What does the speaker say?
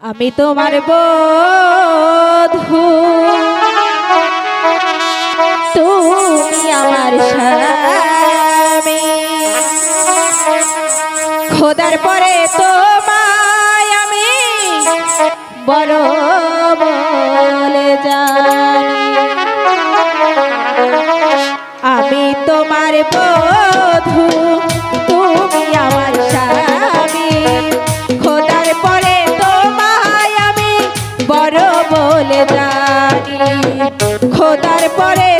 আমি তোমার বধু। তুমি আমার স্বামী। খোদার পরে তোমায় আমি বড় বলে যা বড় বলে জানি। খোদার পরে